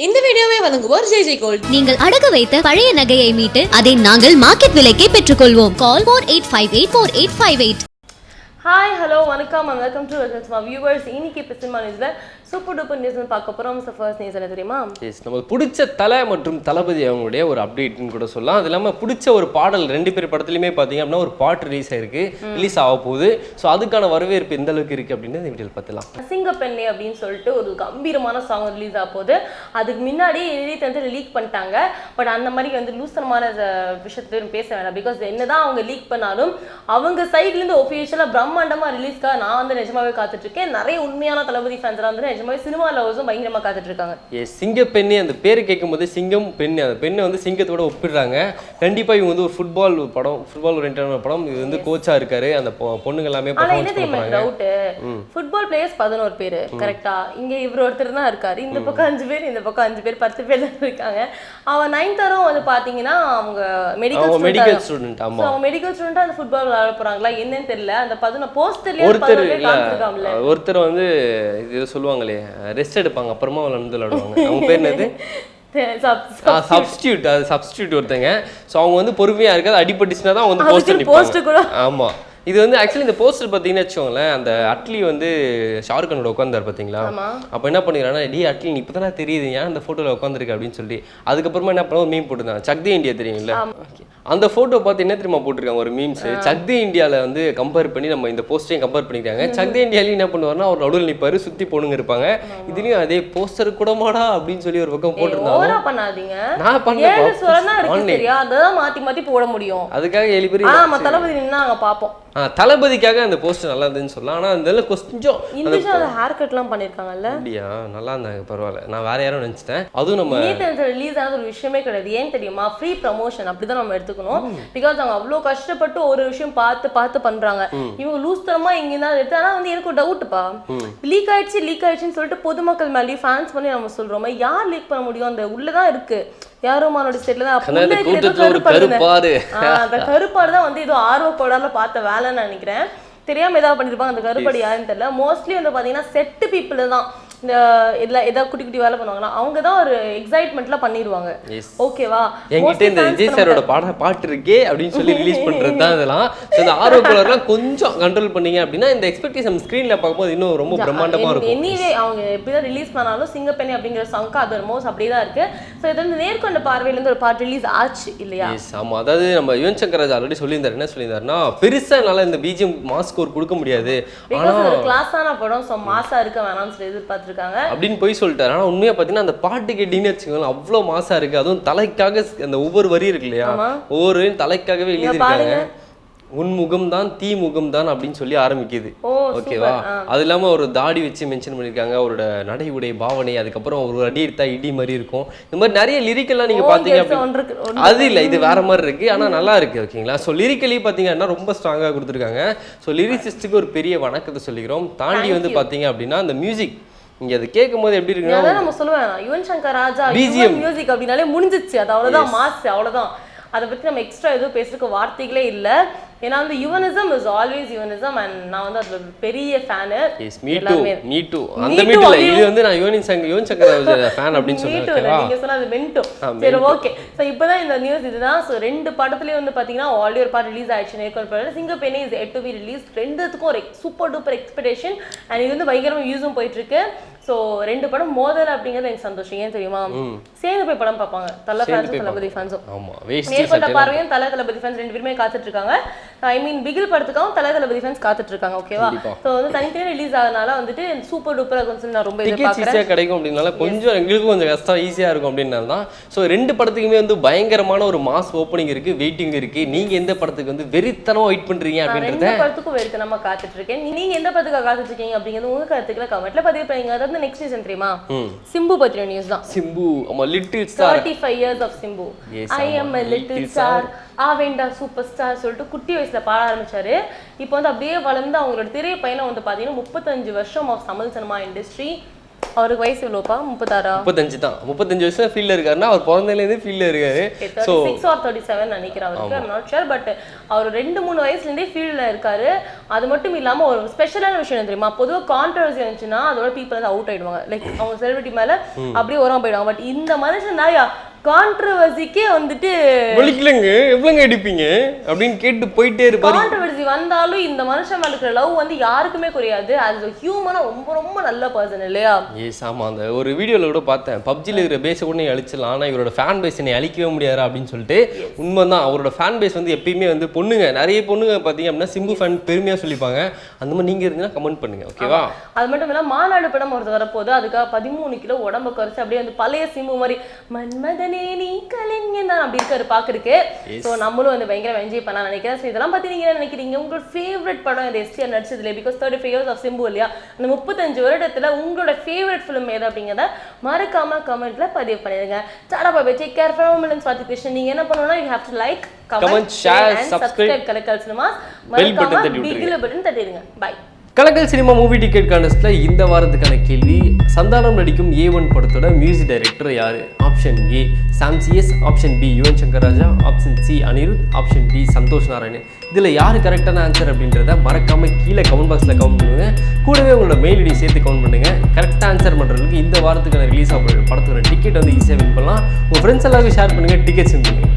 இந்த வீடியோவை வழங்குவோர் ஜெய் ஜெய் கோல்ட். நீங்கள் அடகு வைத்த பழைய நகையை மீட்டு அதை நாங்கள் மார்க்கெட் விலைக்கே பெற்றுக்கொள்வோம். Call four eight five eight four eight five eight hi hello வணக்கம் அண்ட் வெல்கம் டு வியூவர்ஸ் இன்னைக்கு இப்போ சினிமா நியூஸில் சூப்பர் டூப்பர் நியூஸ் பார்க்க போகிறோம் ஃபர்ஸ்ட் நியூஸ் என்ன தெரியுமா? எஸ் நமக்கு பிடிச்ச தலை மற்றும் தளபதி அவங்களுடைய ஒரு அப்டேட்னு கூட சொல்லலாம். அது இல்லாமல் பிடிச்ச ஒரு பாடல் ரெண்டு பேர் படத்துலையுமே பார்த்தீங்க அப்படின்னா ஒரு பாட்டு ரிலீஸ் ஆயிருக்கு. ரிலீஸ் ஆக போகுது. ஸோ அதுக்கான வரவேற்பு எந்த அளவுக்கு இருக்குது அப்படின்னு இந்த வீடியோவில் பார்த்துலாம் சிங்க பெண்ணே அப்படின்னு சொல்லிட்டு ஒரு கம்பீரமான சாங் ரிலீஸ் ஆக போகுது. அதுக்கு முன்னாடி ரிலீஸ் வந்து லீக் பண்ணிட்டாங்க. பட் அந்த மாதிரி வந்து லூசனமான விஷயத்தை பேச வேண்டாம் பிகாஸ் என்னதான் அவங்க லீக் பண்ணாலும் அவங்க சைட்லேருந்து ஒஃபிஷியலாக பிரம்மாண்டமாக ரிலீஸ்க்காக நான் வந்து நிஜமாவே காத்துட்டு இருக்கேன். நிறைய உண்மையான தளபதி ஃபேன்ஸ்லாம் வந்து நிஜமாவே சினிமா லவர்ஸும் பயங்கரமாக காத்துட்டு இருக்காங்க எஸ் சிங்க பெண்ணே அந்த பேர் கேட்கும்போது சிங்கம் பெண்ணு அந்த பெண்ணை வந்து சிங்கத்தோட ஒப்பிடுறாங்க. கண்டிப்பாக இவங்க வந்து ஒரு ஃபுட்பால் படம் ஃபுட்பால் ஓரியன்டான படம். இது வந்து கோச்சாக இருக்காரு அந்த பொண்ணுங்க எல்லாமே ஆனா என்ன பர்ஃபார்மன்ஸ் தெரியுமா பண்ணுறாங்க டவுட் ஃபுட்பால் பிளேயர்ஸ் பதினோரு பேரு கரெக்டா இங்க இவர் ஒருத்தர் தான் இருக்காரு இந்த பக்கம் அஞ்சு பேர் இந்த பக்கம் அஞ்சு பேர் பத்து பேர் தான் இருக்காங்க. அவன் நைன்த்தரும் வந்து பாத்தீங்கன்னா அவங்க மெடிக்கல் மெடிக்கல் ஸ்டூடெண்ட் ஆமாம் அவங்க மெடிக்கல் ஸ்டூடெண்டா அந்த ஃபுட்பால் விளையாட போறாங்களா என்னன்னு தெரியல. அந்த பதினொன்று போஸ்டர்லயே ஒருத்தர் ஒருத்தர் வந்து இது ஏதோ சொல்லுவாங்களே ரெஸ்ட் எடுப்பாங்க அப்புறமா விளாண்டு விளையாடுவாங்க. அவங்க பேர் என்னது? சப்ஸ்டியூட் அது சப்ஸ்டியூட் ஒருத்தங்க. ஸோ அவங்க வந்து பொறுமையா இருக்காது அடிபட்டுச்சுன்னா தான் வந்து அதுக்கு போஸ்டர் post கூட. நிற்பாங்க ஆமா. இது வந்து ஆக்சுவலி இந்த போஸ்டர் பார்த்தீங்கன்னு வச்சுக்கோங்களேன் அந்த அட்லி வந்து ஷாருக் கானோட உட்காந்தார் பார்த்தீங்களா. அப்போ என்ன பண்ணிக்கிறான்னா டி அட்லி இப்போ தானே தெரியுது ஏன் அந்த ஃபோட்டோவில் உட்காந்துருக்கு அப்படின்னு சொல்லி அதுக்கப்புறமா என்ன பண்ண மீம் போட்டிருந்தாங்க. Shakti India Okay. அந்த ஃபோட்டோ பார்த்து என்ன தெரியுமா போட்டிருக்காங்க? ஒரு மீம்ஸ் சக்தி இந்தியாவில் வந்து கம்பேர் பண்ணி நம்ம இந்த போஸ்டரையும் கம்பேர் பண்ணிக்கிறாங்க. சக்தி இந்தியாலையும் என்ன பண்ணுவாருன்னா அவர் நடுவில் நிற்பாரு சுற்றி பொண்ணுங்க இருப்பாங்க. இதுலயும் அதே போஸ்டர் கூடமாடா அப்படின்னு சொல்லி ஒரு பக்கம் போட்டிருந்தாங்க பண்ணாதீங்க. நான் அதான் மாத்தி மாத்தி போட முடியும். அதுக்காக ஏழு பேர் தளபதி நின்னா நாங்க பாப்போம். ஆ, தளபதிக்காக அந்த போஸ்டர் நல்லா இருந்துன்னு சொல்லலாம். ஆனா அந்த இதுல கொஞ்சம் இந்த விஷயம் அந்த ஹேர் கட்லாம் பண்ணிருக்காங்கல்ல? அப்படியா? நல்லா இருந்தாங்க பரவாயில்ல. நான் வேற யாரும் நினைச்சிட்டேன். அதுவும் நம்ம ரிலீஸ் ஆன ஒரு விஷயமே கிடையாது. ஏன் தெரியுமா? ஃப்ரீ ப்ரமோஷன் அப்படிதான் நம்ம எடுத்துக்கணும். பிகாஸ் அவங்க அவ்வளோ கஷ்டப்பட்டு ஒரு விஷயம் பார்த்து பார்த்து பண்றாங்க. இவங்க லூஸ் தரமா இங்க தான் எடுத்து ஆனா வந்து எனக்கு ஒரு டவுட்ப்பா லீக் ஆயிடுச்சு லீக் ஆயிடுச்சுன்னு சொல்லிட்டு பொதுமக்கள் மேலேயும் ஃபேன்ஸ் பண்ணி நம்ம சொல்றோமே யார் லீக் பண்ண முடியும்? அந்த உள்ளதான் இருக்கு. யாரோ மானோட ஸ்டேட்ல தான்? ஒரு கருப்பாடு. அந்த கருப்பாடு தான் வந்து ஏதோ ஆர்வ கோடால பார்த்த வேலைன்னு நினைக்கிறேன். தெரியாம ஏதாவது பண்ணிருப்பாங்க அந்த கருப்பாடு யாருன்னு தெரியல. மோஸ்ட்லி வந்து பாத்தீங்கன்னா செட்டு பீப்புள் தான். இந்த இதுல ஏதாவது குட்டி குட்டி வேலை பண்ணுவாங்கன்னா அவங்க தான் ஒரு எக்ஸைட்மெண்ட்ல பண்ணிடுவாங்க. ஓகேவா? என்கிட்ட இந்த விஜய் சாரோட பாட பாட்டு இருக்கே அப்படின்னு சொல்லி ரிலீஸ் பண்றது தான் இதெல்லாம் இந்த ஆர்வ கலர்லாம் கொஞ்சம் கண்ட்ரோல் பண்ணீங்க அப்படின்னா இந்த எக்ஸ்பெக்டேஷன் ஸ்க்ரீன்ல பார்க்கும்போது இன்னும் ரொம்ப பிரம்மாண்டமா இருக்கும். எனிவே அவங்க எப்படிதான் ரிலீஸ் பண்ணாலும் சிங்கப்பெண்ணி அப்படிங்கிற சாங்க்கு அது மோஸ்ட் அப்படியே தான் இருக்கு. ஸோ இது வந்து நேர்கொண்ட பார்வையில இருந்து ஒரு பாட்டு ரிலீஸ் ஆச்சு இல்லையா? ஆமா. அதாவது நம்ம யுவன் சங்கர் ராஜ் ஆல்ரெடி சொல்லியிருந்தாரு. என்ன சொல்லியிருந்தாருன்னா பெருசா என்னால இந்த பிஜிஎம் மாஸ் ஸ்கோர் கொடுக்க முடியாது. ஆனா ஒரு கிளாஸான படம் ஸோ மாசா இருக்க வேணாம்னு சொல்லி எதிர்பார்த்திருக்காங்க அப்படின்னு போய் சொல்லிட்டாரு. ஆனா உண்மையா பாத்தீங்கன்னா அந்த பாட்டு கேட்டீங்கன்னு வச்சுக்கோங்களேன் அவ்வளோ மாசா இருக்கு. அதுவும் தலைக்காக அந்த ஒவ்வொரு வரி இருக்கு இல்லையா? ஒவ்வொரு தலைக்காகவே எழுதியிருக்காங்க. உன் முகம் தான் தீ முகம் தான் அப்படின்னு சொல்லி ஆரம்பிக்குது. ஓகேவா? அது இல்லாம ஒரு தாடி வச்சு மென்ஷன் பண்ணிருக்காங்க அவரோட நடை உடை பாவனை அதுக்கப்புறம் ஒரு அடி எடுத்தா இடி மாதிரி இருக்கும். இந்த மாதிரி நிறைய லிரிக்கெல்லாம் நீங்க பாத்தீங்க எடுத்த அப்படி ஒன்றுக்கு- ஒன்று- அது இல்ல இது வேற மாதிரி இருக்கு. ஆனா நல்லா இருக்கு ஓகேங்களா ஸோ லிரிக்கலி பாத்தீங்கன்னா ரொம்ப ஸ்ட்ராங்கா கொடுத்துருக்காங்க. ஸோ லிரிசிஸ்டுக்கு ஒரு பெரிய வணக்கத்தை சொல்லிக்கிறோம். தாண்டி வந்து பாத்தீங்க அப்படின்னா அந்த மியூசிக் நீங்க அதை கேட்கும் போது எப்படி இருக்குன்னா அதான் நம்ம சொல்லுவேன் யுவன் சங்கர் ராஜா BGM. மியூசிக் அப்படின்னாலே முடிஞ்சிச்சு. அது அவ்வளவுதான் மாஸ் அவ்வளவுதான். அதை பத்தி நம்ம எக்ஸ்ட்ரா எதுவும் பேசுறதுக்கு வார்த்தைகளே இல்ல. ஏன்னா வந்து Yuvanism is always Yuvanism and நான் வந்து அதுல பெரிய fan yes me too me too அந்த மீ டூ இது வந்து நான் யுவன் சங்கர் யுவன் சங்கர் ஃபேன் அப்படின்னு ஓகேவா நீங்க சொன்ன அது மென்டோ சரி ஓகே சோ இப்பதான் இந்த நியூஸ் இதுதான். சோ ரெண்டு படத்துலயும் வந்து பாத்தீங்கன்னா ஆல்ரெடி ஒரு பாட்டு ரிலீஸ் ஆயிடுச்சு நேர்கொள் படம். Singappenne is yet to be release ரெண்டுத்துக்கும் ஒரு சூப்பர் டூப்பர் எக்ஸ்பெக்டேஷன் அண்ட் இது வந்து பயங்கரமா யூஸும் போயிட்டு இருக்கு. சோ ரெண்டு படம் மோதல் அப்படிங்கிறது எனக்கு சந்தோஷம். ஏன் தெரியுமா? சேர்ந்து போய் படம் பார்ப்பாங்க. தல ஃபேன்ஸும் தளபதி ஃபேன்ஸும் நேர்கொண்ட பார்வையும் தல தளபதி ஃபேன்ஸ் ரெண்டு பேருமே காத்துட்டு இருக்காங்க. ஐ மீன் பிகில் படத்துக்காகவும் தல தளபதி ஃபேன்ஸ் காத்துட்டு இருக்காங்க ஓகேவா. சோ வந்து தனித்தனியா ரிலீஸ் ஆகுறதுனால வந்துட்டு சூப்பர் டூப்பர் இருக்கும்னு சொல்லி நான் ரொம்ப ஈஸியாக கிடைக்கும் அப்படின்னால கொஞ்சம் எங்களுக்கும் கொஞ்சம் கஷ்டம் ஈஸியாக இருக்கும் அப்படின்னால தான். ஸோ ரெண்டு படத்துக்குமே வந்து பயங்கரமான ஒரு மாஸ் ஓப்பனிங் இருக்கு வெயிட்டிங் இருக்கு. நீங்க எந்த படத்துக்கு வந்து வெறித்தனமா வெயிட் பண்றீங்க அப்படின்றத படத்துக்கும் வெறுத்து நம்ம காத்துட்டு இருக்கேன் நீங்க எந்த படத்துக்காக காத்துட்டு இருக்கீங்க அப்படிங்கிறது உங்க கருத்துக்களை கமெண்ட்ல பதிவு பண்ணுங்க அதாவது நெக்ஸ்ட் சீசன் தெரியுமா. சிம்பு பத்திர நியூஸ் தான். சிம்பு ஆமா little star thirty five years of Simbu I. Am Little little star ஆ வேண்டா சூப்பர் ஸ்டார் சொல்லிட்டு குட்டி வயசுல பாட ஆரம்பிச்சாரு. இப்போ வந்து அப்படியே வளர்ந்து அவங்களோட திரை பயணம் வந்து பாத்தீங்கன்னா முப்பத்தஞ்சு வருஷம் ஆஃப் தமிழ் சினிமா இண்டஸ்ட்ரி அவருக்கு வயசு எவ்வளோப்பா? முப்பத்தாறா? முப்பத்தஞ்சு தான். முப்பத்தஞ்சு வருஷம் ஃபீல்டில் இருக்காருன்னா அவர் பிறந்ததுலேருந்து ஃபீல்டில் இருக்காரு. So six or thirty seven நினைக்கிறேன் அவருக்கு. நாட் ஷுர் பட் அவர் ரெண்டு மூணு வயசுலேருந்தே ஃபீல்டில் இருக்காரு. அது மட்டும் இல்லாமல் ஒரு ஸ்பெஷலான விஷயம் என்ன தெரியுமா? பொதுவாக கான்ட்ரவர்சி இருந்துச்சுன்னா அதோட பீப்புள் வந்து அவுட் ஆயிடுவாங்க. லைக் அவங்க செலிபிரிட்டி மேலே அப்படியே உரம் போயிடுவாங்க. பட் இந்த மனுஷன் தான் கான்ட்ரவர்சிக்கே வந்துட்டு வலிக்கலங்க எவ்வளோங்க அடிப்பீங்க? அப்படின்னு கேட்டு போயிட்டே இருப்பாரு. கான்ட்ரவர்சி வந்தாலும் இந்த மனுஷன் இருக்கிற லவ் வந்து யாருக்குமே குறையாது. அது ஹியூமனா ரொம்ப ரொம்ப நல்ல பர்சன் இல்லையா? ஏஸ் ஆமாம் அந்த ஒரு வீடியோவில் கூட பார்த்தேன். பப்ஜியில் இருக்கிற பேஸை கூட நீ அழிச்சிடலாம். ஆனால் இவரோட ஃபேன் பேஸ் என்னை அழிக்கவே முடியாது அப்படின்னு சொல்லிட்டு உண்மைதான். அவரோட ஃபேன் பேஸ் வந்து எப்பயுமே வந்து பொண்ணுங்க. நிறைய பொண்ணுங்க பார்த்தீங்க அப்படின்னா சிம்பு ஃபேன் பெருமையாக சொல்லிப்பாங்க. அந்த மாதிரி நீங்கள் இருந்தீங்கன்னா கமெண்ட் பண்ணுங்க ஓகேவா அது மட்டும் இல்லாம மாநாடு படம் ஒருத்தர் வரப்போகுது. அதுக்காக பதிமூணு கிலோ உடம்ப குறைச்சு அப்படியே வந்து பழைய சிம்பு மாதிரி மன்மதனே நீ கலைஞன் தான் அப்படி இருக்காரு பாக்குறதுக்கு. ஸோ நம்மளும் வந்து பயங்கர என்ஜாய் பண்ண நினைக்கிறேன். ஸோ இதெல்லாம் பத்தி நீங்க என்ன நினைக்கிறீங்க? உங்களோட ஃபேவரட் படம் இந்த STR நடிச்சதுல because thirty five years of Simbu இல்லையா? அந்த முப்பத்தஞ்சு வருடத்துல உங்களோட ஃபேவரட் ஃபிலிம் எது அப்படிங்கிறத மறக்காம கமெண்ட்ல பதிவு பண்ணிடுங்க. டாடா பாபே டேக் கேர் ஃப்ரம் மிலன்ஸ் பார்த்து கிருஷ்ணன் என்ன பண்ணணும்னா you have to like comment share. Subscribe கலக்கல் மறக்காம. பிகில button தட்டிடுங்க. Bye Kalakkal cinema movie ticket கான்டெஸ்ட்டில் இந்த வாரத்துக்கான கேள்வி சந்தானம் நடிக்கும் ஏ ஒன் படத்தோட மியூசிக் டைரக்டர் யார்? Option A Sam CS option B Yuvan Shankar Raja option C Anirudh option D Santhosh Narayanan. இதில் யார் கரெக்டான ஆன்சர் அப்படின்றத மறக்காமல் கீழே கமெண்ட் பாக்ஸில் கமெண்ட் பண்ணுங்க. கூடவே உங்களோட மெயில் ஐடி சேர்த்து கமெண்ட் பண்ணுங்கள் கரெக்டாக ஆன்சர் பண்ணுறதுக்கு இந்த வாரத்துக்கான ரிலீஸ் ஆகிற படத்துக்கான டிக்கெட் வந்து ஈஸியாக வின் பண்ணலாம். உங்கள் ஃப்ரெண்ட்ஸ் எல்லாருக்கும் ஷேர் பண்ணுங்கள் டிக்கெட்ஸ் வின் பண்ணுங்கள்